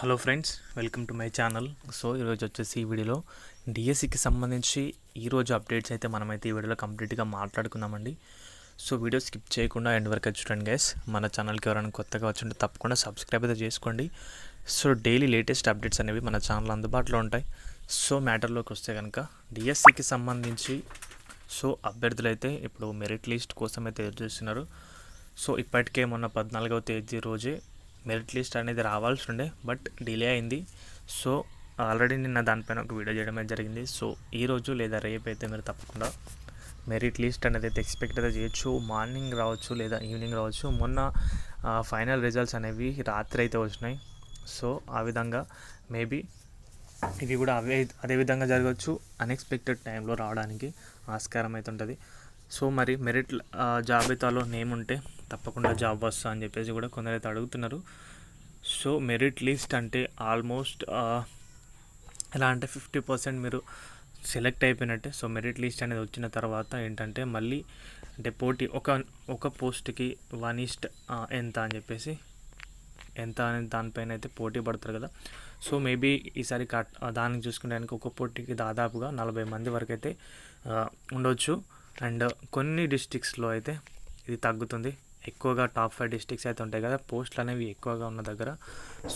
Hello friends welcome to my channel so ఈరోజు వచ్చేసి ఈ వీడియోలో డిఎస్సికి సంబంధించి ఈరోజు అప్డేట్స్ అయితే మనమైతే ఈ వీడియోలో కంప్లీట్గా మాట్లాడుకుందామండి. సో వీడియో స్కిప్ చేయకుండా ఎండ్ వరకు చూడండి గైస్ మన ఛానల్కి ఎవరైనా కొత్తగా వచ్చింటే తప్పకుండా సబ్స్క్రైబ్ అయితే చేసుకోండి. సో డైలీ లేటెస్ట్ అప్డేట్స్ అనేవి మన ఛానల్ అందుబాటులో ఉంటాయి. సో మ్యాటర్లోకి వస్తే కనుక డిఎస్సికి సంబంధించి సో అభ్యర్థులు అయితే ఇప్పుడు మెరిట్ లిస్ట్ కోసం అయితే ఎదురు చూస్తున్నారు. సో ఇప్పటికే మొన్న పద్నాలుగవ తేదీ రోజే మెరిట్ లిస్ట్ అనేది రావాల్సి ఉండే బట్ డిలే అయింది. సో ఆల్రెడీ నిన్న దానిపైన ఒక వీడియో చేయడం అయితే జరిగింది. సో ఈ రోజు లేదా రేపు అయితే మీరు తప్పకుండా మెరిట్ లిస్ట్ అనేది అయితే ఎక్స్పెక్ట్ అయితే చేయొచ్చు. మార్నింగ్ రావచ్చు లేదా ఈవినింగ్ రావచ్చు. మొన్న ఫైనల్ రిజల్ట్స్ అనేవి రాత్రి అయితే వచ్చినాయి. సో ఆ విధంగా మేబీ ఇవి కూడా అవే అదే విధంగా జరగవచ్చు. అన్ఎక్స్పెక్టెడ్ టైంలో రావడానికి ఆస్కారం అయితే ఉంటుంది. సో మరి మెరిట్ జాబితాలో నేమ్ ఉంటే తప్పకుండా జాబ్ వస్తా అని చెప్పేసి కూడా కొందరైతే అడుగుతున్నారు. సో మెరిట్ లిస్ట్ అంటే ఆల్మోస్ట్ ఎలా అంటే ఫిఫ్టీ పర్సెంట్ మీరు సెలెక్ట్ అయిపోయినట్టే. సో మెరిట్ లిస్ట్ అనేది వచ్చిన తర్వాత ఏంటంటే మళ్ళీ అంటే పోటీ ఒక ఒక పోస్ట్కి వన్ ఈస్ట్ ఎంత అని చెప్పేసి ఎంత అనే దానిపైన అయితే పోటీ పడతారు కదా. సో మేబీ ఈసారి కట్ దానికి చూసుకునేదానికి ఒక పోటీకి దాదాపుగా నలభై మంది వరకు అయితే ఉండొచ్చు. అండ్ కొన్ని డిస్టిక్స్లో అయితే ఇది తగ్గుతుంది. ఎక్కువగా టాప్ ఫైవ్ డిస్టిక్స్ అయితే ఉంటాయి కదా పోస్టులు అనేవి ఎక్కువగా ఉన్న దగ్గర.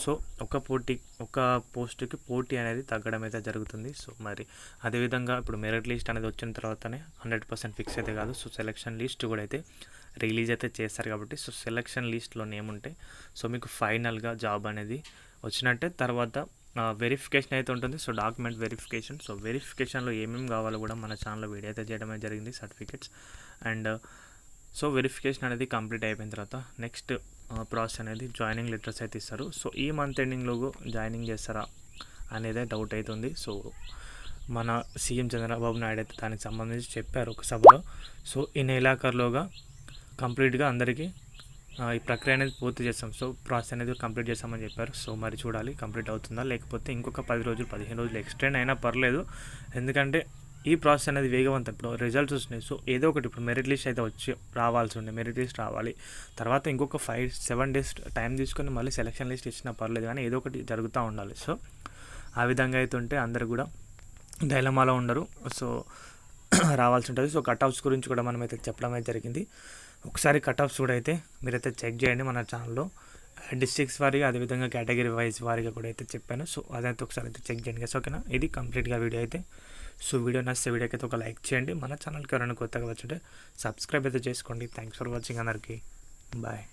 సో ఒక పోటీ ఒక పోస్టుకి పోటీ అనేది తగ్గడం అయితే జరుగుతుంది. సో మరి అదేవిధంగా ఇప్పుడు మెరిట్ లిస్ట్ అనేది వచ్చిన తర్వాతనే హండ్రెడ్ పర్సెంట్ ఫిక్స్ అయితే కాదు. సో సెలక్షన్ లిస్ట్ కూడా అయితే రిలీజ్ అయితే చేస్తారు కాబట్టి సో సెలక్షన్ లిస్ట్లో నేమ్ ఉంటే సో మీకు ఫైనల్గా జాబ్ అనేది వచ్చినట్టే. తర్వాత వెరిఫికేషన్ అయితే ఉంటుంది. So document verification. సో వెరిఫికేషన్లో ఏమేమి కావాలో కూడా మన ఛానల్లో వీడియో అయితే చేయడమే జరిగింది సర్టిఫికెట్స్. అండ్ సో వెరిఫికేషన్ అనేది కంప్లీట్ అయిపోయిన తర్వాత నెక్స్ట్ ప్రాసెస్ uh, అనేది జాయినింగ్ లెటర్స్ అయితే ఇస్తారు. సో ఈ మంత్ ఎండింగ్లో జాయినింగ్ చేస్తారా అనేది డౌట్ అవుతుంది సో మన సీఎం చంద్రబాబు నాయుడు అయితే దానికి సంబంధించి చెప్పారు ఒక సభలో. సో ఈ నెలాఖరులోగా కంప్లీట్గా అందరికీ uh, ఈ ప్రక్రియ అనేది పూర్తి చేస్తాం. సో ప్రాసెస్ అనేది కంప్లీట్ చేస్తామని చెప్పారు. సో మరి చూడాలి కంప్లీట్ అవుతుందా? లేకపోతే ఇంకొక పది రోజులు పదిహేను రోజులు ఎక్స్టెండ్ అయినా పర్లేదు. ఎందుకంటే ఈ ప్రాసెస్ అనేది వేగవంతం ఇప్పుడు రిజల్ట్స్ వస్తున్నాయి. సో ఏదో ఒకటి ఇప్పుడు మెరిట్ లిస్ట్ అయితే వచ్చి రావాల్సి ఉండే మెరిట్ లిస్ట్ రావాలి. తర్వాత ఇంకొక ఫైవ్ సెవెన్ డేస్ టైం తీసుకొని మళ్ళీ సెలక్షన్ లిస్ట్ ఇచ్చినా పర్లేదు కానీ ఏదో ఒకటి జరుగుతూ ఉండాలి. సో ఆ విధంగా అయితే ఉంటే అందరు కూడా డైలమాలో ఉండరు. సో రావాల్సి ఉంటుంది. సో కట్ ఆఫ్స్ గురించి కూడా మనం అయితే చెప్పడం అయితే జరిగింది. ఒకసారి కట్ ఆఫ్స్ కూడా అయితే మీరైతే చెక్ చేయండి మన ఛానల్లో. డిస్ట్రిక్ట్స్ వారిగా అదేవిధంగా కేటగిరీ వైజ్ వారిగా కూడా అయితే చెప్పాను. సో అదైతే ఒకసారి అయితే చెక్ చేయండి. సో ఓకేనా? ఇది కంప్లీట్గా వీడియో అయితే. సో వీడియో నచ్చితే వీడియోకి అయితే ఒక లైక్ చేయండి. మన ఛానల్కి ఎవరైనా కొత్తగా వచ్చింటే సబ్స్క్రైబ్ అయితే చేసుకోండి. థ్యాంక్స్ ఫర్ వాచింగ్ అందరికీ. బాయ్